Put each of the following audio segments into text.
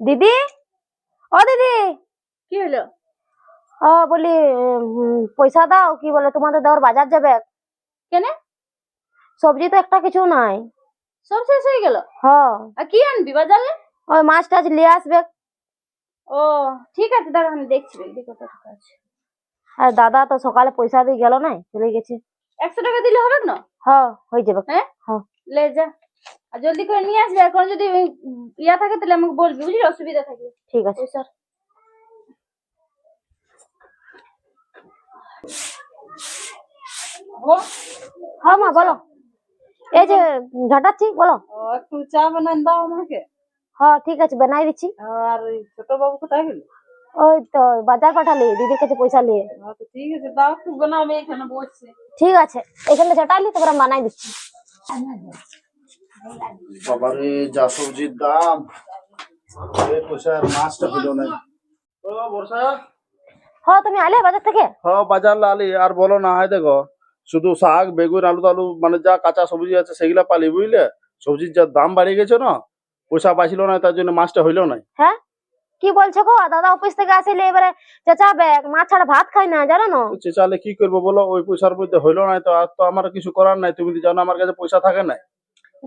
দিদি? ও দিদি! কি হলো? ও বলি পয়সা দাও কি বলে তোমাদের দেওয়ার বাজার যাবে? কেনে? সবজি তো একটা কিছু নাই। সব শেষ হয়ে গেল? হ। আর কি আনবি বাজারে? ওই মাছ টাছ নিয়ে আসবে। ও ঠিক আছে দাঁড়া আমি দেখছি দেখি কত টাকা আছে। আর দাদা তো সকালে পয়সা দিয়ে গেল না চলে গেছে। একশো টাকা দিলে হবে না? হ হয়ে যাবে। হ্যাঁ? হ্যাঁ লে যা। আর জলদি করে নিয়ে আসবি এখন যদি ওই ইয়া থাকে তাহলে আমাকে বলবি বুঝলি? অসুবিধা থাকবে ঠিক আছে। পয়সার হ্যাঁ মা বলো। এই যে ঝাঁটাচ্ছি বলো। ও, একটু চা বানান দাও আমাকে। হ্যাঁ ঠিক আছে বানাই দিচ্ছি। আর ওই ছোট বাবু কোথায় গেল? ওই তো বাজার পাঠালি দিদির কাছে পয়সা নিয়ে। হ্যাঁ, তো ঠিক আছে দাও একটু বানাও আমি এখানে বসছি। ঠিক আছে এখানে ঝাঁটালি তারপর আমি বানাই দিচ্ছি। বাবারে যা সবজির দাম পয়সার মাছটা হলো না ও বর্ষা। হ্যাঁ তুমি আলে বাজার থেকে? হ বাজার লালি আর বলো না হয় দেখো। শুধু শাক বেগুন আলু টালু মানে যা কাঁচা সবজি আছে সেগুলা পালি বুঝলে? সবজির যা দাম বাড়ে গেছে না পয়সা পাইছিল না তার জন্য মাছটা হইল না হ্যাঁ? কি বলছো গো? দাদা অফিস থেকে আসলে এবারে চেঁচা ব্যাগ মাছ ছাড়া ভাত খাই না জানো না? চেঁচালে কি করব বলো? ওই পয়সার মধ্যে হইল না তো আর তো আমার কিছু করার নাই। তুমি তো জানো আমার কাছে পয়সা থাকে না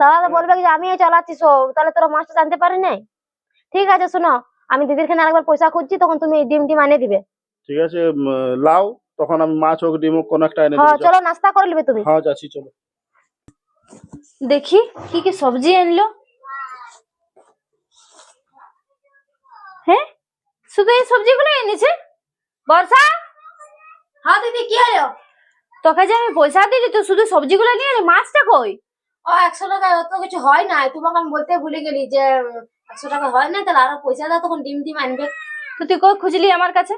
দাদা তো বলবে যে আমি চালাচ্ছি সব তাহলে তোরা মাছটা জানতে পারি নাই? ঠিক আছে শোনো। আমি দিদির খানে আরেকবার পয়সা খুঁজছি তখন তুমি ডিম ডিম আনিয়ে দিবে। ঠিক আছে লাও তখন আমি মাছ হোক ডিম হোক কোনো একটা এনে হ্যাঁ চলো নাস্তা করে নিবে তুমি। হ্যাঁ যাচ্ছি চলো। দেখি কি কি সবজি আনলো? হ্যাঁ? শুধু এই সবজিগুলো এনেছে? বর্ষা? হ্যাঁ দিদি কি হলো? তোকে যে আমি পয়সা দিলি তো শুধু সবজিগুলো নিয়ে মাছটা কই? ও একশো টাকা অত কিছু হয় না তোমাকে আমি বলতে ভুলে গেলি যে একশো টাকা হয় না তাহলে আরও পয়সা দাও তখন ডিম ডিম আনবে। তো তুই কই খুঁজলি আমার কাছে?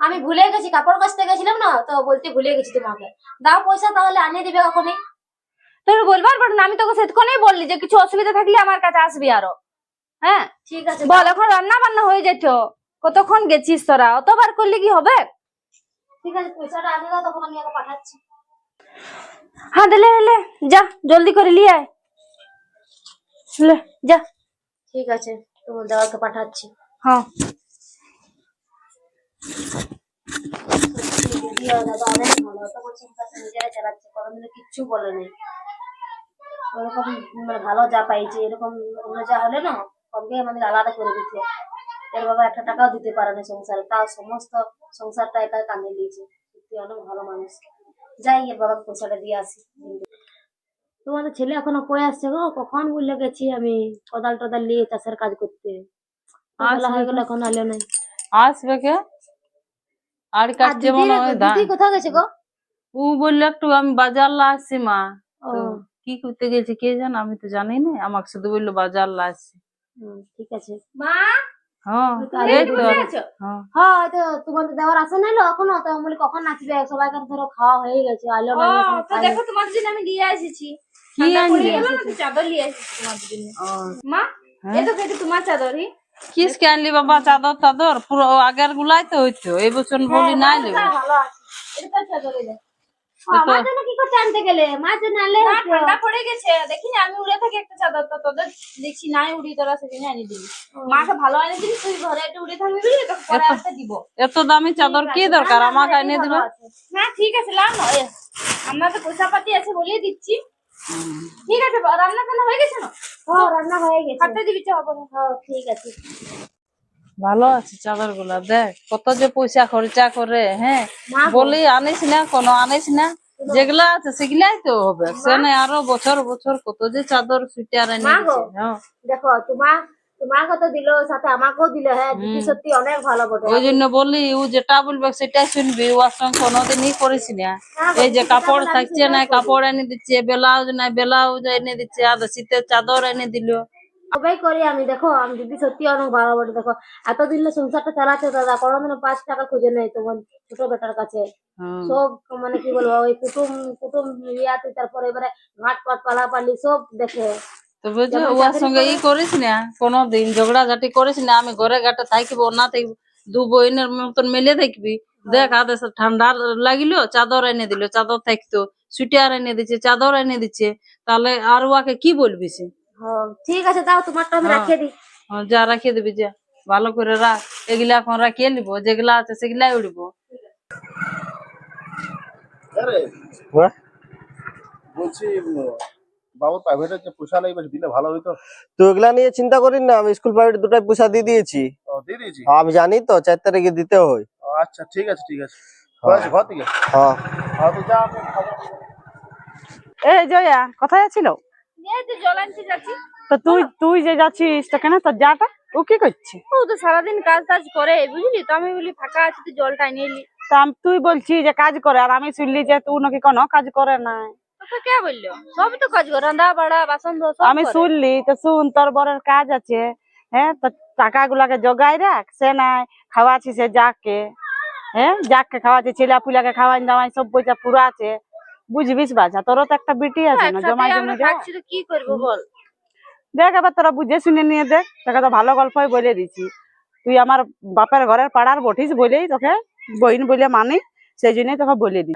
আমি ভুলে গেছি কাপড় কাচতে গেছিলাম না তো বলতে ভুলে গেছি তোমাকে। দাও পয়সা তাহলে আনিয়ে দিবে কখনই। তোর বলবার পার না আমি তোকে সেতক্ষণেই বললি যে কিছু অসুবিধা থাকলে আমার কাছে আসবি আরও। হ্যাঁ? ঠিক আছে বল এখন রান্না বান্না হয়ে যেত। কতক্ষণ গেছিস তোরা? অতবার করলে কি হবে? ঠিক আছে পয়সাটা আনিয়ে দাও তখন আমি আগে পাঠাচ্ছি। হ্যাঁ দিলে দিলে যা জলদি করে লিয়ে আয়। লে যা। ঠিক আছে তোমার দেওয়াকে পাঠাচ্ছি। হ্যাঁ। কিচ্ছু বলে নেই ওরকম মানে ভালো যা পাইছে এরকম অন্য যা হলে না সবকে আমাদের আলাদা করে দিত এর বাবা একটা টাকাও দিতে পারে না সংসারে তাও সমস্ত সংসারটা একা কাঁদে নিয়েছে সত্যি অনেক ভালো মানুষ যাই এর বাবা পয়সাটা দিয়ে আসি। তোমাদের ছেলে এখনও কয়ে আসছে গো কখন বললে গেছি আমি কোদাল টোদাল নিয়ে চাষের কাজ করতে। বেলা হয়ে গেল এখন আলো নাই। আসবে কে? আর কাজ যেমন দিদি- কোথায় গেছে গো? ও বলল একটু আমি বাজার লা আসছি মা। কি করতে গেছে কে জান? আমি তো জানি না। আমাকে শুধু বলল বাজার লা আসছি। হুম, ঠিক আছে। মা! হ্যাঁ। তো? হ্যাঁ। হ্যাঁ তো তোমাদের দেওয়ার আসে নাই এখনও? তো বলি কখন নাচবে সবাইকার ধরো খাওয়া হয়ে গেছে আলো ও নাই এখনও তো খাইনি। দেখো তোমার জন্য আমি নিয়ে এসেছি। কি ঠান্ডা পড়ে আনলি? গেল না তো চাদর নিয়ে এসেছি তোমার জন্য। ও, মা? তো তোমার চাদরই। কিসকে আনলি বাবা চাদর টাদর পুরো আগের গুলাই তো হইতো এই বছর বলি নাই নেবে ভালো আছে। এটা তো দেখ। আমার জন্য কি করতে আনতে গেলে? জন্য আনলে ঠান্ডা পড়ে গেছে। দেখি আমি উড়ে থাকি একটা চাদর তো তোদের দেখছি নাই উড়ি তোরা সেদিন দিবি। মাকে ভালো দিবি তুই ঘরে একটু উড়ে থাকবি বুঝলি তোকে পরে এত- একটা দিব। এত দামি চাদর কি দরকার? আমাকে এনে দিবে? না ঠিক আছে আমরা তো পয়সা পাতি আছে বলিয়ে দিচ্ছি। ঠিক আছে রান্না টান্না হয়ে গেছে না? রান্না হয়ে গেছে। হাতে দিবি চা হবে হ্যাঁ ঠিক আছে। ভালো আছে চাদরগুলা দেখ কত যে পয়সা খরচা করে হ্যাঁ? মা গো, বলি আনিস না কোনো আনিস না। যেগুলা আছে সেগুলাই তো হবে সেনে আরও বছর বছর কত যে চাদর সুইটার এনে মা গো। দিছে হ্যাঁ। দেখো তোমার তোমাকে তো দিল সাথে আমাকেও দিল হ্যাঁ? দিদি সত্যি অনেক ভালো বটে। ওই জন্য বলি ও যেটা বলবে সেটাই শুনবি ওর সঙ্গে কোনোদিনই করিস না। হ্যাঁ গো, এই যে যেটা কাপড় বলে আমি থাকছে সেটাই না করি। কাপড় এনে দিচ্ছে ব্লাউজ নাই ব্লাউজ এনে দিচ্ছে আর শীতের চাদর এনে দিল। সবাই করি আমি দেখো আমি দিদি সত্যি অনেক ভালো বটে দেখো এতদিন সংসারটা চালাচ্ছে দাদা কোনোদিনও পাঁচ টাকা খুঁজে নেই তোমার ছোট বেটার কাছে। সব মানে কি বলব ওই কুটুম কুটুম ইয়াতে তারপরে এবারে ঘাট পাট পালা পালি সব দেখে। তো ওর সঙ্গে ই করিস না কোনো দিন ঝগড়া ঝাটি করিস না আমি ঘরে ঘাটে থাকব না থাকব দু বইনের মতন মেলে থাকবি দেখ আদেশ ঠান্ডা লাগিল চাদর এনে দিল চাদর থাকতো সুইটার এনে দিচ্ছে চাদর এনে দিচ্ছে তাহলে আর ওকে কি বলবি সে? হ্যাঁ, ঠিক আছে তাও তোমারটা আমি হ্যাঁ। রাখিয়ে দিই। হ্যাঁ, যা রাখিয়ে দিবি যা। ভালো করে রাখ। এগুলা এখন রাখিয়ে নিবো যেগুলা আছে সেগুলাই উড়বো। আরে হ্যাঁ? বলছি উম, বাবু প্রাইভেটে যে পয়সা লাগবে দিলে ভালো হইতো। তো এগুলা নিয়ে চিন্তা করিস না আমি স্কুল প্রাইভেট দুটাই পয়সা দিয়ে দিয়েছি। ও, দিয়ে দিয়েছি? আমি জানি তো চার তারিখে দিতে হয়। আচ্ছা ঠিক আছে ঠিক আছে। ঘর থেকে? হ্যাঁ। হ্যাঁ তো এই জয়া কোথায় ছিল এই তো জল আনতে যাচ্ছি। তো তুই তুই যে যাচ্ছিস তো কেন তোর যাটা ও কি করছে? ও তো সারাদিন কাজ টাজ করে বুঝলি তো? আমি বলি ফাঁকা আছে তুই জলটা এনে এলি। তা আম- তুই বলছি যে কাজ করে আর আমি শুনলি যে তুই নাকি কোনো কাজ করে কে বলল? সবই তো কাজ করে রান্না বাড়া বাসন ধোয়া আমি শুনলি তো শুন তোর বরের কাজ আছে হ্যাঁ? তো টাকা গুলাকে জোগাই রাখ সে নাই খাওয়াছি সে যাকে হ্যাঁ? যাকে খাওয়াছি ছেলে পুলাকে খাওয়াই দাওয়াই সব পয়সা পুরো আছে। বুঝবিস বাছা তোরও তো একটা বিটি আছে না একসাথে জমাই জমি কি করব বল? দেখ এবার তোরা বুঝে শুনে নিয়ে দেখ তোকে তো ভালো গল্পই বলে দিছি তুই আমার বাপের ঘরের পাড়ার বটিস বলেই তোকে বইন বলে মানি সেই জন্যই তোকে বলে দি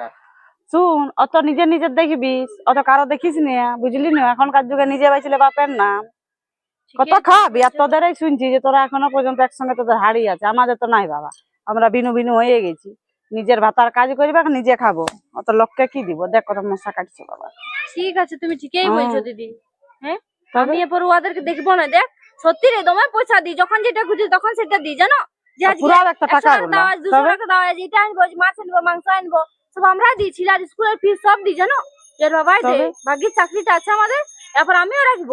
শুন অত নিজে নিজে দেখিবিস অত কারও দেখিস না বুঝলি না? এখনকার যুগে নিজে বাইছিলে বাপের নাম। কত খাবি? আর তোদেরই শুনছি যে তোরা এখনও পর্যন্ত একসঙ্গে তোদের হাড়ি আছে আমাদের তো নাই বাবা। আমরা বিনু বিনু হয়ে গেছি। নিজের ভাতার কাজ করবে নিজে খাব। অত লোককে কি দিব? দেখ কত মশা কাটছে বাবা। ঠিক আছে তুমি ঠিকই হ্যাঁ। বলছো দিদি। হ্যাঁ? আমি এরপর ওদেরকে দেখব না দেখ। সত্যি রে তোমায় পয়সা দিই যখন যেটা খুঁজি তখন সেটা দিই জানো? যে আজকে পুরো একটা দাও দাও এটা আনব আজ মাছ আনব মাংস আনব সব আমরা দিয়েছি আর স্কুলের ফিস সব দিই জানো? এর বাবাই দে? ভাগ্যের চাকরিটা আছে আমাদের এরপর আমিও রাখব।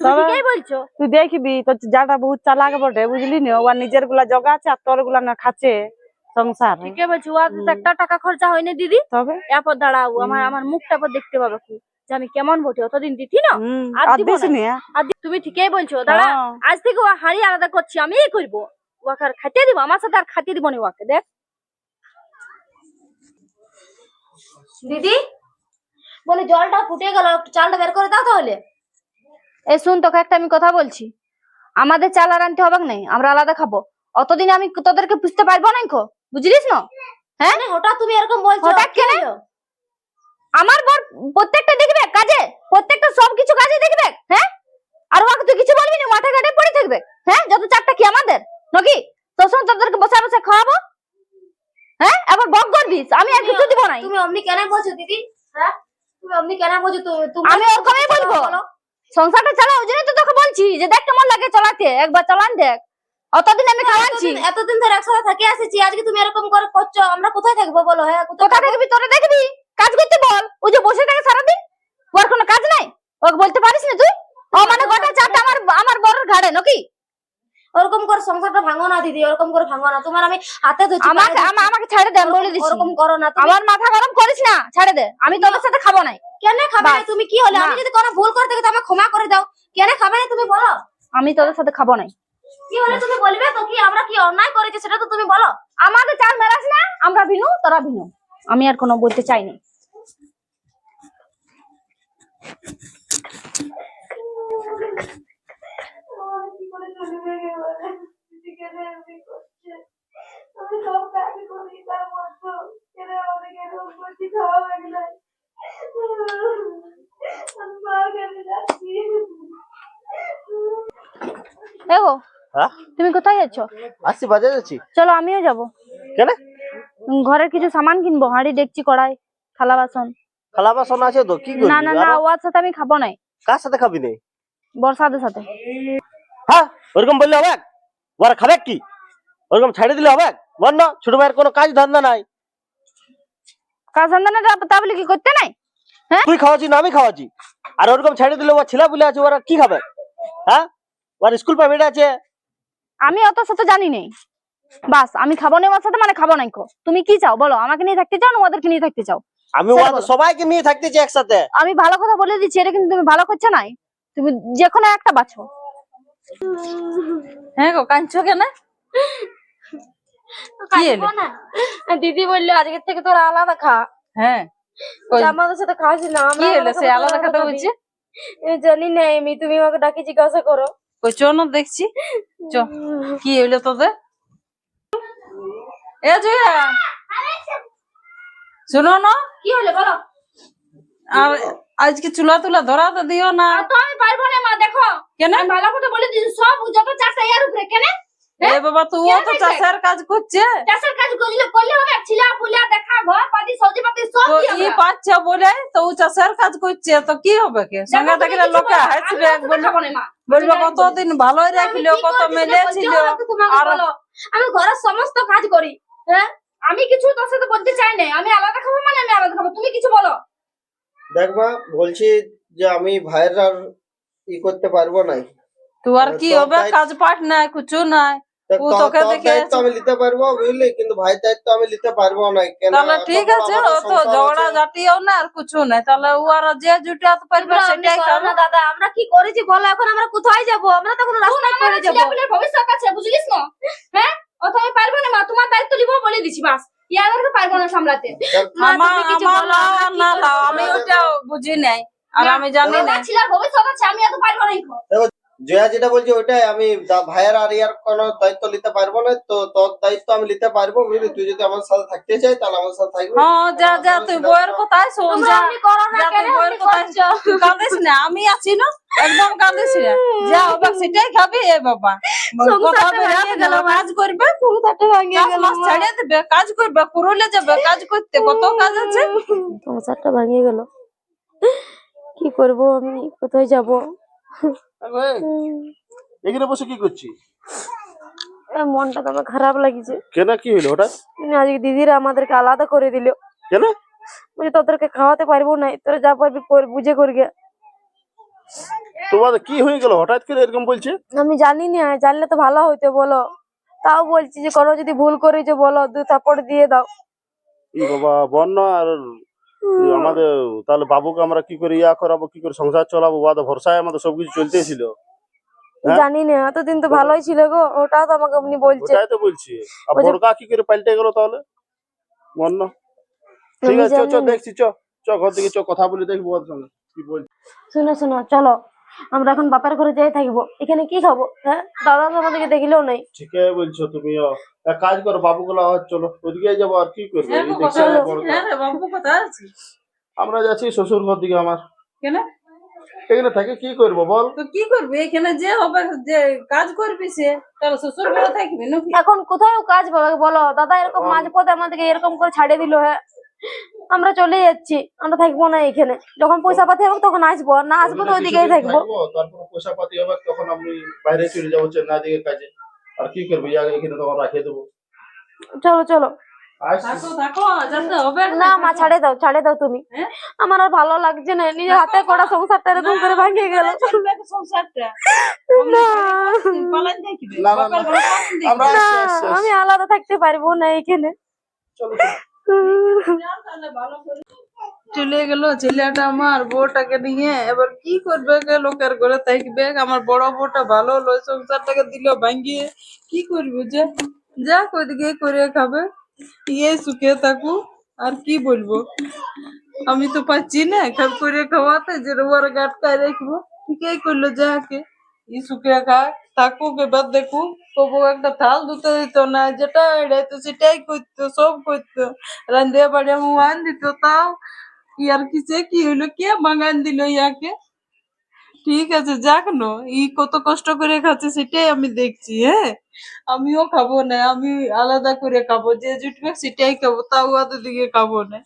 ঠিকই বলছো। তুই দেখবি তোর যাটা বহুত চালাক বটে বুঝলি নি? ওর নিজেরগুলা জগা আছে আর তোরগুলা না খাচ্ছে। সংসার। ঠিকই বলছো ওদের একটা টাকা খরচা হয়নি দিদি? তবে? এরপর দাঁড়াও আমার আমার মুখটা পর দেখতে পাবে কি যে আমি কেমন বটে অতদিন দিতি না? আর আর তুমি ঠিকই বলছো দাঁড়া হ্যাঁ। আজ থেকে ও হাড়ি আলাদা করছি আমিই করব? ওকে আর খাইতে দিব আমার সাথে আর খাইতে দিব না ওকে দেখ। দিদি বলে জলটা ফুটে গেল একটু চালটা বের করে দাও তাহলে। এই শুন তোকে একটা আমি কথা বলছি। আমাদের চাল আর আনতে হবে নাই আমরা আলাদা খাব। অতদিন আমি তোদেরকে বুঝতে পারব না কো? বুঝলিস না? হ্যাঁ? মানে হঠাৎ তুমি এরকম বলছো হঠাৎ কেন? আমার বর প্রত্যেকটা দেখবে কাজে প্রত্যেকটা সব কিছু কাজে দেখবে হ্যাঁ? আর ওকে তুই কিছু বলবি না মাথা ঘাটে পড়ে থাকবে হ্যাঁ? যত চারটা কি আমাদের নাকি? তোর সঙ্গে তোদেরকে বসে বসে খাওয়াবো হ্যাঁ? এবার বক করবি আমি আর কিছু দিব নাই। তুমি অমনি কেন বলছো দিদি? হ্যাঁ? তুমি অমনি কেন বলছো তুমি আমি ওরকমই বলব। বলো। সংসারটা চালাও ওই জন্যই তো তোকে বলছি যে দেখ কেমন লাগে চালাতে একবার চালান দেখ। অতদিন আমি খাওয়াচ্ছি এতদিন এতদিন ধরে একসাথে থাকে আসেছি আজকে তুমি এরকম করে করছ আমরা কোথায় থাকব বলো হ্যাঁ? কোথায় কোথা দেখবি তোরা দেখবি? কাজ করতে বল। ও যে বসে থাকে সারাদিন ওর কোনো কাজ নাই? ওকে বলতে পারিস না তুই? ও মানে গোটা চারটা আমার আমার বড়র ঘাড়ে নাকি? ওরকম করে সংসারটা ভাঙো না দিদি ওরকম করে ভাঙো না। তোমার আমি হাতে ধরছি আমাকে আমাকে ছেড়ে দে বলে দিচ্ছি। ওরকম করো না আমার মাথা গরম করিস না ছেড়ে দে। আমি তোদের সাথে খাব না কেন খাবে না তুমি? কি হলে? আমি যদি কোনো ভুল করে থাকি তো আমাকে ক্ষমা করে দাও। কেন খাবে না তুমি বলো? আমি তোদের সাথে খাব না কি হলে তুমি বলবে? তো কি আমরা কি অন্যায় করেছি সেটা তো তুমি বলো। আমাদের চাল মেলাস না? আমরা ভিনু তোরা ভিনু। আমি আর কোনো বলতে চাই না। এগো হ্যাঁ? তুমি কোথায় যাচ্ছ? আসছি বাজারে যাচ্ছি। চলো আমিও যাব। কেন? ঘরের কিছু সামান কিনবো হাঁড়ি ডেকচি কড়াই থালা বাসন। খালা বাসন আছে তো কি করবি? না না না ওর সাথে আমি খাব নাই। কার সাথে খাবি নে? বর্ষাদের সাথে। হ্যাঁ ওরকম বললে হবে? ওরা খাবে কি? ওরকম ছেড়ে দিলে হবে? বল না ছোট ভাইয়ের কোনো কাজ ধান্দা নাই। কাজ সন্ধানে তা বলে কি করতে নাই? হ্যাঁ? তুই খাওয়াচ্ছি না আমি খাওয়াচ্ছি। আর ওরকম ছেড়ে দিলে ওরা ছেলে বলে আছে ওরা কি খাবে? হ্যাঁ? ওর স্কুল প্রাইভেট আছে আমি অত সাথে জানি নেই। বাস আমি খাব না ওর সাথে মানে খাব নাই কো। তুমি কি চাও? বলো আমাকে নিয়ে থাকতে চাও না ওদেরকে নিয়ে থাকতে চাও? আমি ওরা সবাইকে নিয়ে থাকতে চাই একসাথে। আমি ভালো কথা বলে দিচ্ছি এটা কিন্তু তুমি ভালো করছ নাই। তুমি যে কোনো একটা বাছো হ্যাঁ গো কাঁদছো কেন? দিদি বলল আজকের থেকে তোরা আলাদা খা। হ্যাঁ। আমাদের সাথে খাস না আলাদা বলছে? জানি না আমি তুমি আমাকে ডাকি জিজ্ঞাসা করো। কই চ না দেখছি। চ। কি হইল তোদের? এ জয়া! শুনো না। কি হলো বলো। আর আজকে চুলা তুলা ধরা তো দিও না। তো আমি পারব না মা দেখো। কেন? ভালো কথা বলে দিচ্ছি সব যত চার এ বাবা তুইও তো চাষের কাজ করছে। চাষের কাজ করলে করলে হবে ছিলা পুলিয়া দেখা ঘর পাতি সবজি পাতি সব তো ই পাচ্ছে বলে তো ও চাষের কাজ করছে তো কি হবে কে? সঙ্গে থাকলে লোকে হাসবে বলবে খাব না, মা। বলবে কতদিন ভালোই রাখিল কত মেলে ছিল আর- আমি ঘরের সমস্ত কাজ করি হ্যাঁ? আমি কিছু তোর সাথে বলতে চাই না আমি আলাদা খাব মানে আমি আলাদা খাব তুমি কিছু বলো। দেখবা বলছি যে আমি ভাইয়ের আর ই করতে পারব না তো আর কি হবে? কাজ পাঠ নাই কিছু নাই। দায়িত্ব আমি নিতে পারব বুঝলি? কিন্তু দায়িত্ব আমি নিতে পারব না কেন? তাহলে ঠিক আছে আমারও ও তো সংসার ঝগড়া জাটিও না আর কিছু নাই। তাহলে ও আর যে জুটাতে পারবে সেটাই করো না দাদা আমরা কি করেছি বলো? এখন আমরা কোথায় যাব? আমরা তখন রাস্তায় পড়ে যাব। ছেলেপেলের ভবিষ্যৎ আছে বুঝলিস না? হ্যাঁ? অত আমি পারব না মা তোমার দায়িত্ব নিবো বলে দিছি বাস। ইয়াদেরকে পারব না সামলাতে। আমি ওটা বুঝি নাই আর আমি জানি না ভবিষ্যৎ আছে আমি এত পারব না। জয়া যেটা বলছে ওইটাই। আমি দা- ভাইয়ের আর ইয়ার কোনো দায়িত্ব নিতে পারব না তো তোর দায়িত্ব আমি নিতে পারব বুঝলি? তুই যদি আমার সাথে থাকতে চাই তাহলে আমার সাথে থাকবি। হ্যাঁ যা যা তুই বইয়ের কথাই শোন যা। আপনি করো না যা কেন? তুই বইয়ের কথাই করছ? তুই কাঁদিস না আমি আছি না একদম কাঁদিস না। যা হবে সেটাই খাবি এ বাবা। কাজ করবে। মাস। দেবে কাজ করবে কুরুলে যাবে কাজ করতে। কত কাজ আছে? সংসারটা ভাঙিয়ে গেল। কি করব আমি? কোথায় যাব? এখানে বসে কি করছি মনটা তো আমার খারাপ লাগছে। কেন কি হইল হঠাৎ? আজকে দিদিরা আমাদেরকে আলাদা করে দিল। কেন? বলছে তোদেরকে খাওয়াতে পারব না তোরা যা পারবি বুঝে করগে তোমাদের কি হয়ে গেল? হঠাৎ করে এরকম বলছে? আমি জানি না জানলে তো ভালো হইতো বলো। তাও বলছি যে কোনো যদি ভুল করেছ বলো দু থাপড় দিয়ে দাও। ই বাবা বন্যা আর আমাদের তাহলে বাবুকে আমরা কি করে ইয়া করাবো কি করে সংসার চলাবো বা ভরসায় আমাদের সবকিছু চলতেছিল। হ্যাঁ? জানি না এতদিন তো ভালোই ছিল গো ওটা তো আমাকে আপনি বলছে ওটাই তো বলছি। আর ওই কি করে পাল্টে গেল তাহলে? বন্যা ঠিক আছে চ চ দেখছি চ চ ঘর দিকে চ কথা বলি দেখব ওর সঙ্গে। কি বলছে শোনো শোনো চলো। আমরা এখন বাপের ঘরে যাই থাকব। এখানে কি খাব হ্যাঁ? দাদা তো আমাদেরকে দেখলেও নাই। ঠিকই বলছো তুমিও এক কাজ করো বাবুগুলো আওয়াজ চলো। ওদিকে যাব আর কি করব? হ্যাঁ। হ্যাঁ রে বাবু কোথায় আছিস আমরা যাচ্ছি শ্বশুর ঘর দিকে আমার। কেন? এখানে থাকে কি করব বল? তো কি করবি? এখানে যে হবে যে কাজ করবি সে তাহলে শ্বশুর ঘরে থাকবি নাকি? এখন কোথায় কাজ পাবে বলো? দাদা এরকম মাঝ পথে আমাদেরকে এরকম করে ছাড়িয়ে দিল হ্যাঁ? আমরা চলে যাচ্ছি আমরা থাকব না এখানে। যখন পয়সা পাতি হবে তখন আসব আর না আসব তো ওইদিকেই থাকব। তারপর পয়সা পাতি হবে তখন আমি বাইরে চলে যাব চেন্নাই দিকে কাজে। আর কি করব? এখানে তখন রাখিয়ে দেবো। চলো চলো। আসছি। থাকো থাকো যাতে হবে না। মা ছাড়ে দাও ছাড়ে দাও তুমি। হ্যাঁ? আমার আর ভালো লাগছে না নিজের হাতে করা সংসারটা এরকম করে ভাঙিয়ে গেল। আমি আলাদা থাকতে পারব না এখানে। চলো গেল ছেলেটা আমার বউটাকে নিয়ে। এবার কি করবে লোকের ঘরে থাকবে? আমার বড় বউটা ভালো লয়, সংসারটাকে দিল ভাঙ্গিয়ে। কি করবে যে? যা ওইদিকে করে খাবে। ইয়ে সুখে থাকু আর কি বলব? আমি তো পাচ্ছি না, খাব করে খাওয়াতে, যে ওর গাটকায় রাখব। ঠিকই করল যাকে। ই সুখে খায় থাকুক, এবার দেখুক। কবু একটা থাল ধুতে দিত না, যেটা এড়াইতো সেটাই করতো, সব করতো। রান্ধে বাড়ি মুয়ান দিত, তাও ইয়ার কিসে, কি হইল, কে বাগান দিল ইয়াকে? ঠিক আছে, যাক না, ই কত কষ্ট করে খাচ্ছে সেটাই আমি দেখছি হ্যাঁ? আমিও খাব না, আমি আলাদা করে খাব, যে জুটবে সেটাই খাব, তাও দিকে খাব না।